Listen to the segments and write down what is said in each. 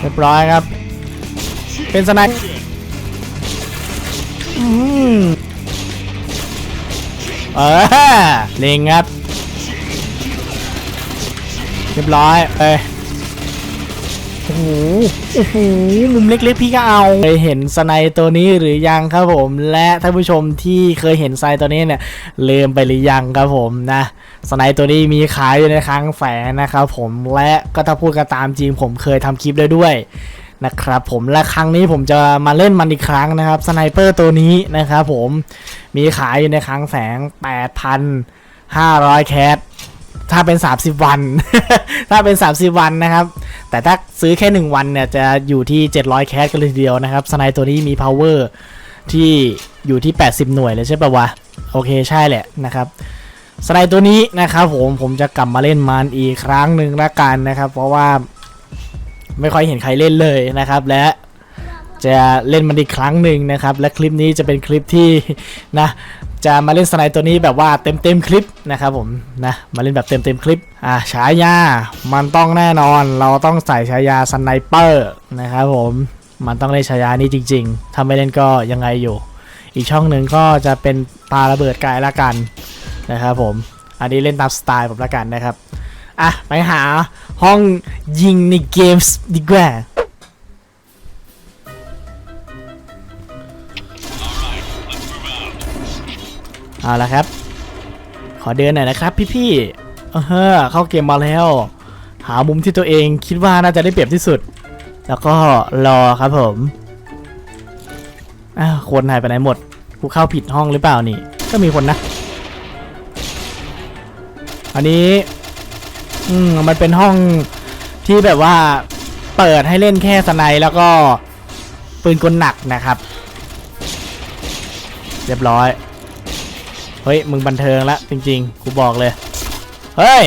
เรียบร้อยครับ เป็นสไนป์เออเล็งครับ เรียบร้อยเอ้โอ้โหโอ้โห มุมเล็กๆพี่ก็เอา เคยเห็นสไนป์ตัวนี้หรือยังครับผม และท่านผู้ชมที่เคยเห็นไซตัวนี้เนี่ยลืมไปหรือยังครับผมนะ สไนป์ตัวนี้มีขายอยู่ในคลังแฝงนะครับผมและก็ถ้าพูดกันตามจริงผมเคยทำคลิปได้ด้วยนะครับผมและครั้งนี้ผมจะมาเล่นมันอีกครั้งนะครับสไนเปอร์ตัวนี้นะครับผมมีขายอยู่ในคลังแสง 8,500 แคทถ้าเป็น 30 วัน ถ้าเป็น 30 วันนะครับ แต่ถ้าซื้อแค่ 1 วันเนี่ยจะอยู่ที่ 700 แคสกันเลยทีเดียวนะครับสไนตัวนี้มี power ที่อยู่ที่ 80 หน่วยเลยใช่ปะวะ โอเคใช่แหละนะครับ สไนตัวนี้นะครับผมผมจะกลับมาเล่นมันอีกครั้งหนึ่งละกันนะครับ เพราะว่าไม่ค่อยเห็นใครเล่นเลยนะครับ และจะเล่นมันอีกครั้งหนึ่งนะครับ และคลิปนี้จะเป็นคลิปที่นะจะมาเล่นสไนตัวนี้แบบว่าเต็มเต็มคลิปนะครับผมนะมาเล่นแบบเต็มเต็มคลิปอ่าฉายามันต้องแน่นอนเราต้องใส่ฉายาสไนเปอร์นะครับผมมันต้องเล่นฉายานี้จริง ๆ ถ้าไม่เล่นก็ยังไงอยู่ อีกช่องหนึ่งก็จะเป็นปาระเบิดกายละกัน นะครับผม อันนี้เล่นตามสไตล์ผมละกันนะครับ อะ ไปหาห้องยิงในเกมส์ดีกว่าเอาละครับ ขอเดินหน่อยนะครับพี่ๆเออเฮ้อเข้าเกมมาแล้ว หามุมที่ตัวเองคิดว่าน่าจะได้เปรียบที่สุด แล้วก็รอครับผมอ้าวคนหายไปไหนหมด กูเข้าผิดห้องหรือเปล่านี่ ก็มีคนนะ อันนี้ อืมมันเป็นห้องที่แบบว่าเปิดให้เล่นแค่สไนแล้วก็ปืนกลหนักนะครับ เรียบร้อย เฮ้ย มึงบันเทิงละจริงๆกูบอกเลย เฮ้ย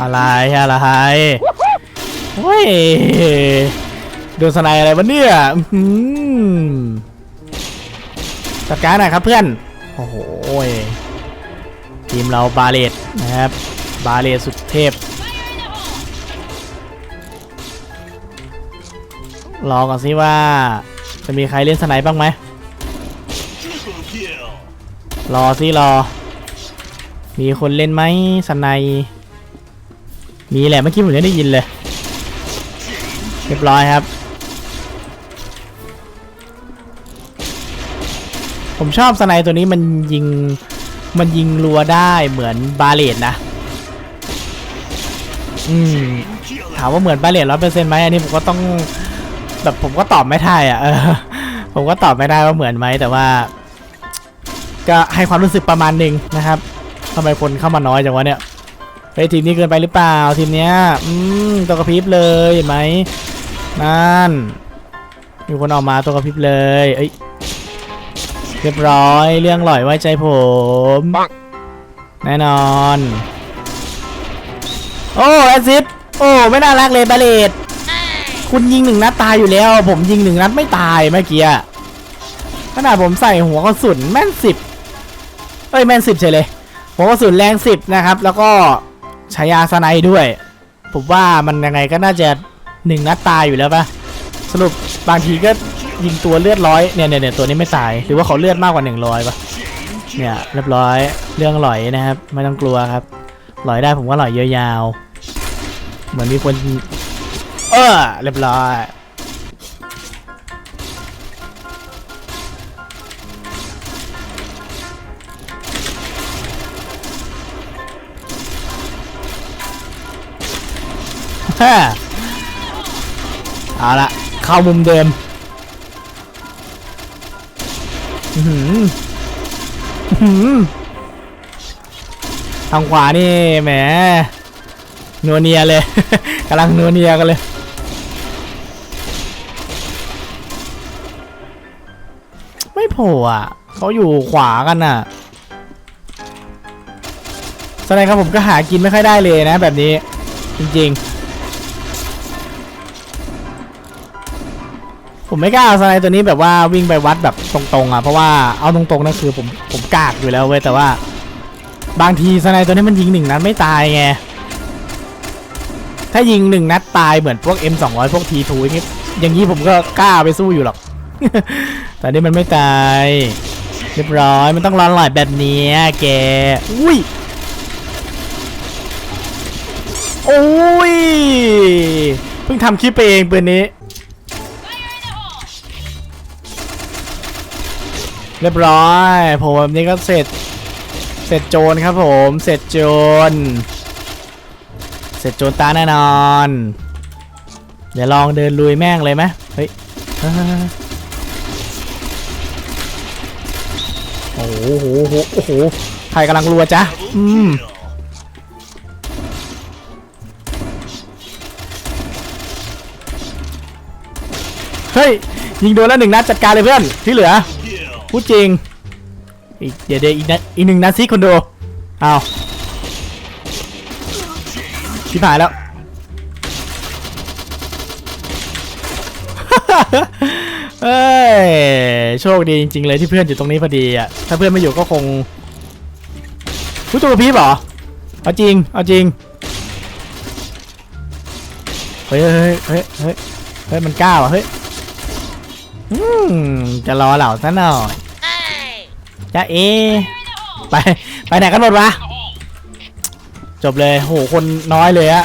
อะไรอะไรเฮ้ย ดนสไนอะไรวะเนี่ยจัดการหน่อยครับเพื่อน โอ้โหทีมเราบาเลตนะครับ บาเลตสุดเทพ รอก่อนสิว่า จะมีใครเล่นสไนบ้างไหม รอสิรอ มีคนเล่นไหมสไนมีแหละเมื่อกี้ผมยังได้ยินเลย เรียบร้อยครับ ผมชอบสไนป์ตัวนี้มันยิง มันยิงรัวได้เหมือนบาเลตนะ อืม ถามว่าเหมือนบาเลตร้อยเปอร์เซ็นต์ไหมอันนี้ผมก็ต้อง แบบผมก็ตอบไม่ได้อะเออ ผมก็ตอบไม่ได้ว่าเหมือนไหมแต่ว่า ก็ให้ความรู้สึกประมาณหนึ่งนะครับทำไมคนเข้ามาน้อยจังวะเนี่ยเฮ้ทีมนี้เกินไปหรือเปล่าทีมเนี้ย อืมตัวกระพริบเลยเห็นไหมนั่นมีคนออกมาตัวกระพริบเลย เอ้ย เรียบร้อย เรื่องหล่อยไว้ใจผม แน่นอน โอ้แอซิดโอ้ ไม่น่ารักเลยบาเลตคุณยิงหนึ่งนัดตายอยู่แล้ว ผมยิงหนึ่งนัดไม่ตายเมื่อกี้อะขนาดผมใส่หัวกระสุนแม่นสิบเอ้ยแม่นสิบเฉยเลยหัวกระสุนแรงสิบนะครับ แล้วก็ฉายาสไนด์ด้วย ผมว่ามันยังไงก็น่าจะหนึ่งนัดตายอยู่แล้วปะ สรุปบางทีก็ยิงตัวเลือดร้อยเนี่ยเนี่ยเนี่ยตัวนี้ไม่ตายหรือว่าเขาเลือดมากกว่าหนึ่งร้อยปะเนี่ยเรียบร้อยเรื่องหลอยนะครับ ไม่ต้องกลัวครับหลอยได้ผมว่าหลอยยาวๆเหมือนมีคนเออเรียบร้อยฮ่าเอาละ เข้ามุมเดิมหือหือทางขวานี่แหมนัวเนียเลยกำลังนัวเนียกันเลยไม่โผล่อะเขาอยู่ขวากันน่ะแสดงครับผมก็หากินไม่ค่อยได้เลยนะแบบนี้ จริงๆ ผมไม่กล้าเอาสไนด์ตัวนี้แบบว่าวิ่งไปวัดแบบตรงๆอะเพราะว่าเอาตรงๆนั่นคือผมผมกากอยู่แล้วเว้ยแต่ว่า บางทีสไนด์ตัวนี้มันยิงหนึ่งนัดไม่ตายไงถ้ายิงหนึ่งนัดตายเหมือนพวก M200 พวก T2 อย่างงี้อย่างนี้ผมก็กล้าไปสู้อยู่หรอก แต่นี่มันไม่ตายเรียบร้อยมันต้องร้อนหลอยแบบนี้แกอุ้ยโอ้ยเพิ่งทำคลิปไปเองปืนนี้ เรียบร้อย ผมแบบนี้ก็เสร็จ เสร็จโจรครับผม เสร็จโจร เสร็จโจรตาแน่นอน เดี๋ยวลองเดินลุยแม่งเลยไหมเฮ้ยโอ้โหโอ้โหโอ้โหใครกำลังรัวจ๊ะอืมเฮ้ย ยิงโดนแล้วหนึ่งนัดจัดการเลยเพื่อน ที่เหลือ พูดจริงอีกเดี๋ยวเดี๋ยวอีกนัดอีกหนึ่งนัดซิคนดูเอาชิบหายแล้ว เอ้ย โชคดีจริง ๆ เลยที่เพื่อนอยู่ตรงนี้พอดีอะ ถ้าเพื่อนไม่อยู่ก็คงผู้ตัวพีบเหรอ เอาจริง เอาจริง เฮ้ยเฮ้ยเฮ้ยเฮ้ย มันกล้าว่ะเฮ้ย จะรอเหล่าซะหน่อยจ้าเอ ไป ไปไหนกันหมดวะ จบเลย โห คนน้อยเลยอะ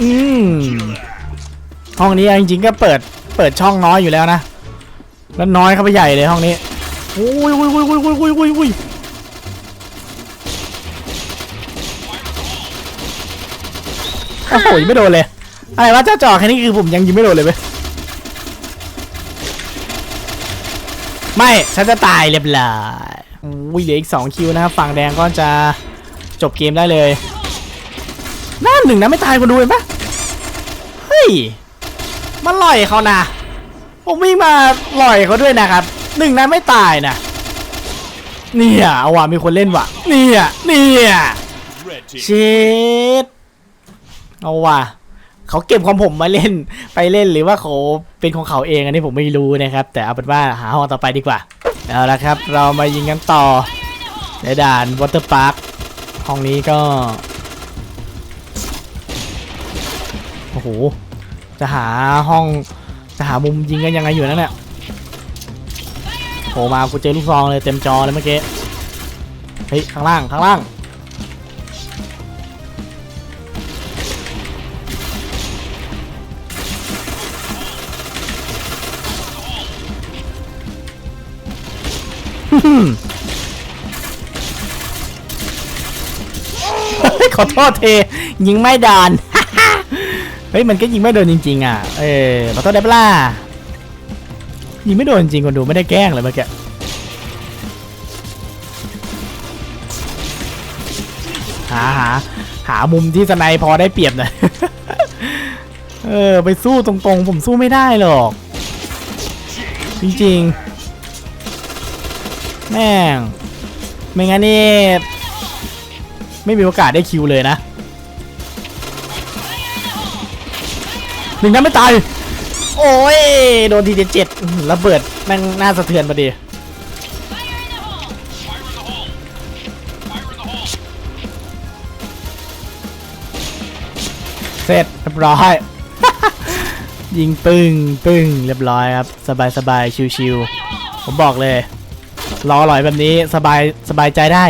อืมห้องนี้จริงๆก็เปิด เปิดช่องน้อยอยู่แล้วนะ แล้วน้อยเข้าไปใหญ่เลยห้องนี้อุ้ยอุ้ยอุ้ยอุ้ยอุ้ยอุ้ยอุ้ยอุ้ยโอ้โหยิงไม่โดนเลย อะไรวะเจ้าจ่อแค่นี้คือผมยังยิงไม่โดนเลยเว้ย ไม่ฉันจะตายเรียบร้อยอุ้ยเหลืออีก 2 คิวนะครับฝั่งแดงก็จะจบเกมได้เลยน่าหนึ่งนะไม่ตายคนดูเห็นปะเฮ้ยมันลอยเขานะผมวิ่งมาลอยเขาด้วยนะครับหนึ่งนะไม่ตายนะเนี่ยเอาว่ะมีคนเล่นว่ะเนี่ยเนี่ยเช็ดเอาว่ะ เขาเก็บของผมมาเล่นไปเล่นหรือว่าเขาเป็นของเขาเองอันนี้ผมไม่รู้นะครับ แต่เอาเป็นว่าหาห้องต่อไปดีกว่าเอาละครับ เรามายิงกันต่อในด่านวอเตอร์พาร์คห้องนี้ก็โอ้โหจะหาห้องจะหามุมยิงกันยังไงอยู่นั่นเนี่ยโผล่มากูเจอลูกซองเลยเต็มจอเลยเมื่อกี้เฮ้ยข้างล่างข้างล่าง ขอโทษเท ยิงไม่โดนเฮ้ยมันก็ยิงไม่โดนจริง ๆ อะ เออขอโทษได้ปล่ะยิงไม่โดนจริงคนดูไม่ได้แกล้งเลยเมื่อกี้หาหาหามุมที่สไนพอได้เปรียบหน่อยเออ ไปสู้ตรงๆ ผมสู้ไม่ได้หรอก จริง ๆ แม่ง ไม่งั้นนี่ ไม่มีโอกาสได้คิวเลยนะ หนึ่งนั้นไม่ตาย โอ้ย โดนทีเจ็ดเจ็ดอื้อหือระเบิดแม่งน่าสะเทือนพอดีเสร็จเรียบร้อย ยิงปึ้งปึ้งเรียบร้อยครับ สบายสบายชิวๆผมบอกเลย รออร่อยแบบนี้สบายสบายใจได้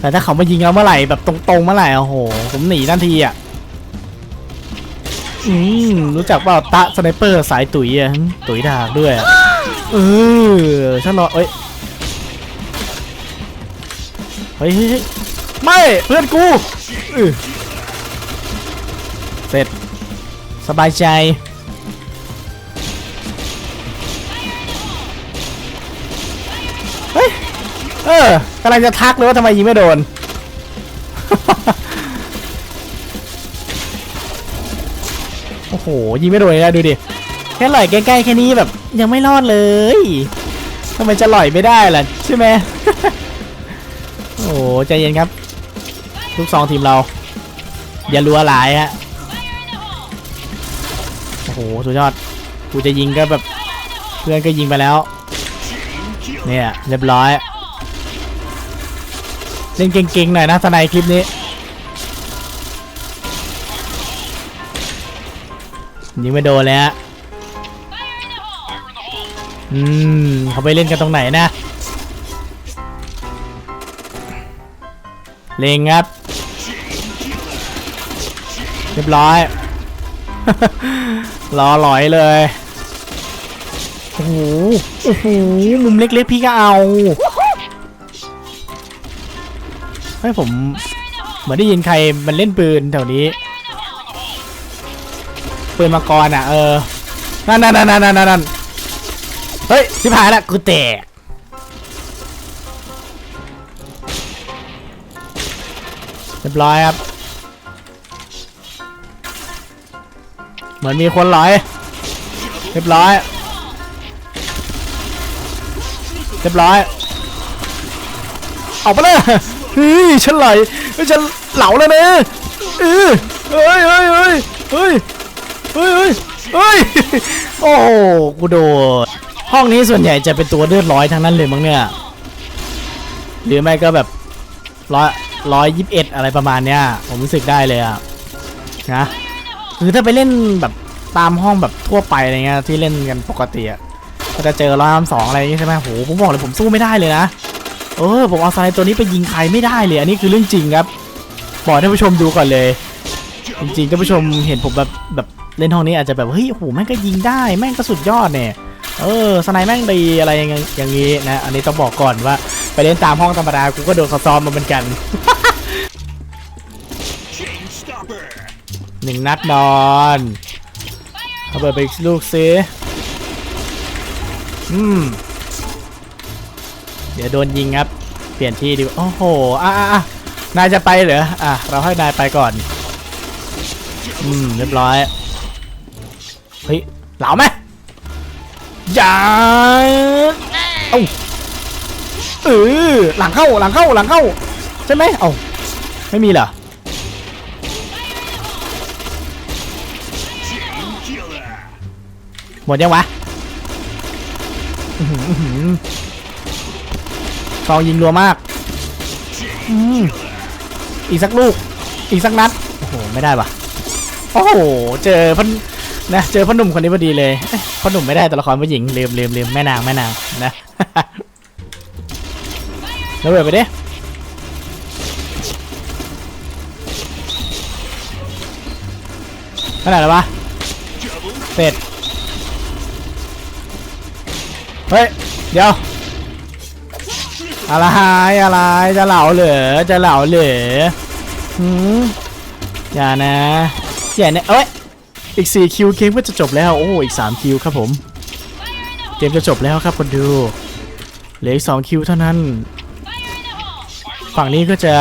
แต่ถ้าเขามายิงเราเมื่อไหร่แบบตรงๆเมื่อไหร่โอ้โหผมหนีทันทีอะอืมรู้จักเปล่าตะสไนเปอร์สายตุ๋ยอะตุ๋ยดากด้วยอะเออฉันรอเอ้ยเฮ้ยไม่เพื่อนกูเสร็จสบายใจ เออกำลังจะทักเลยว่าทำไมยิงไม่โดน โอ้โห ยิงไม่โดนเลยนะดูดิ แค่หล่อยใกล้ๆแค่นี้แบบยังไม่รอดเลยทำไมจะหล่อยไม่ได้ล่ะใช่ไหม โอ้โหใจเย็นครับลูกสองทีมเรา อย่ารัวหลายฮะ โอ้โห สุดยอด กูจะยิงก็แบบ เพื่อนก็ยิงไปแล้ว เนี่ย เรียบร้อย เล่นเก่งๆหน่อยนะสไนด์คลิปนี้ ยิงไม่โดนเลยฮะอืมเขาไปเล่นกันตรงไหนนะ เลงครับ เรียบร้อย รอหลอยเลย โอ้โห โอ้โห มุมเล็กๆพี่ก็เอา เฮ้ผมเหมือนได้ยินใครมันเล่นปืนแถวนี้ ปืนมังกรอะ เออ นั่นนั่นนั่นนั่นนั่นเฮ้ยที่ผ่านละกูแตกเรียบร้อยครับ เหมือนมีคนหลอย เรียบร้อย เรียบร้อยเอาไปเลย เฮ้ยฉันไหลฉันเหลาแล้วนะเออเฮ้ยเฮ้ยเฮ้ยเฮ้ยเฮ้ยเฮ้ยเฮ้ยโอ้โหกูโดนห้องนี้ส่วนใหญ่จะเป็นตัวเลือดร้อยทั้งนั้นเลยมั้งเนี่ยหรือไม่ก็แบบร้อยร้อยยิบเอ็ดอะไรประมาณเนี้ยผมรู้สึกได้เลยอะนะคือถ้าไปเล่นแบบตามห้องแบบทั่วไปอะไรเงี้ยที่เล่นกันปกติอะก็จะเจอร้อยสองอะไรอย่างงี้ใช่ไหมโหผมบอกเลยผมสู้ไม่ได้เลยนะ เออผมเอาสไนตัวนี้ไปยิงใครไม่ได้เลย อันนี้คือเรื่องจริงครับบอกท่านผู้ชมดูก่อนเลย จริงๆท่านผู้ชมเห็นผมแบบแบบเล่นห้องนี้อาจจะแบบเฮ้ยโอ้โหแม่งก็ยิงได้แม่งก็สุดยอดเนี่ยเออสไนแม่งดีอะไรอย่างงี้ยอย่างงี้นะอันนี้ต้องบอกก่อนว่า ไปเล่นตามห้องธรรมดากูก็โดนซ้อมมาเหมือนกันหนึ่งนัดนอนเอาเปิดไปอีกลูกซิอืม เดี๋ยวโดนยิงครับ เปลี่ยนที่ดีโอ้โหอะอะนายจะไปเหรออะเราให้นายไปก่อน อืมเรียบร้อยเฮ้ยเหลาไหมอย่าเอ้าเออหลังเข้าหลังเข้าหลังเข้าใช่ไหมเอ้าไม่มีเหรอหมดยังวะ ซองยิงรัวมากอีกสักลูก อีกสักนัด โอ้โห ไม่ได้ปะโอ้โห เจอพ่นนะ เจอพ่อหนุ่มคนนี้พอดีเลยพ่อหนุ่มไม่ได้ตัวละครผู้หญิงลืมลืมลืมแม่นางแม่นางนะแล้วเบิดไปดิเท่าไหร่แล้วะเสร็จ เฮ้ย เดี๋ยว อะไรอะไรจะเหล่าเหลือจะเหล่าเหลือหืมอย่านะอย่านะเอ้ยอีก 4 คิวเกมก็จะจบแล้วโอ้อีก 3 คิวครับผม เกมจะจบแล้วครับคนดูเหลืออีก2คิวเท่านั้น ฝั่งนี้ก็จะ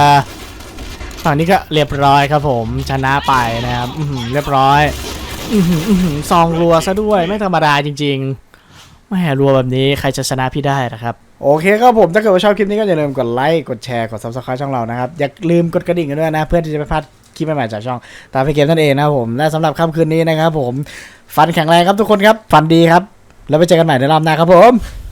ฝั่งนี้ก็เรียบร้อยครับผมชนะไปนะครับเรียบร้อยอื้อหือซองรัวซะด้วยไม่ธรรมดาจริงๆไม่รัวแบบนี้ใครจะชนะพี่ได้นะครับ โอเคครับผม ถ้าเกิดว่าชอบคลิปนี้ก็อย่าลืมกดไลค์ กดแชร์ กด subscribe ช่องเรานะครับ อย่าลืมกดกระดิ่งกันด้วยนะ เพื่อที่จะไม่พลาดคลิปใหม่ๆจากช่อง ตาพี่เกมนั่นเองนะครับผม และสำหรับค่ำคืนนี้นะครับผม ฟันแข็งแรงครับทุกคนครับ ฟันดีครับ แล้วไปเจอกันใหม่ในรอบหน้าครับผม